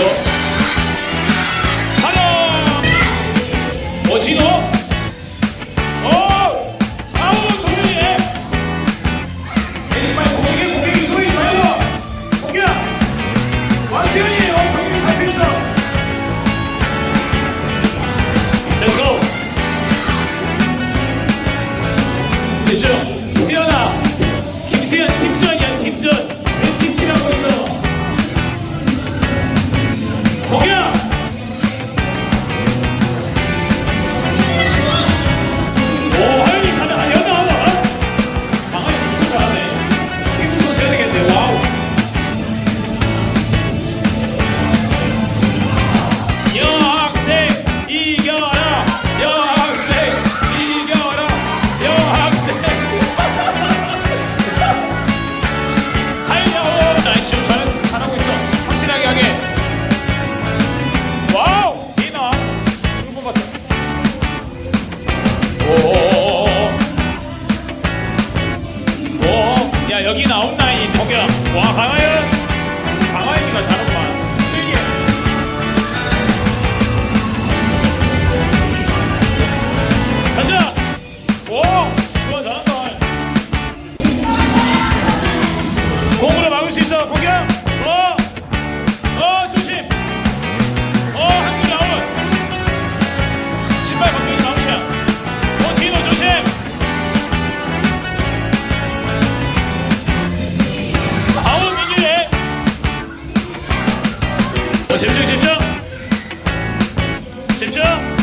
있어요. 하나, 어지노, 어, 아우 동현이네. 빨리 고객이 고객이 소리 잘해요. 고객아, 완수현이에요. 정신 잡혔어. Let's go. 집중. 여기 나온 라인이 정현 와 강하여. 停车。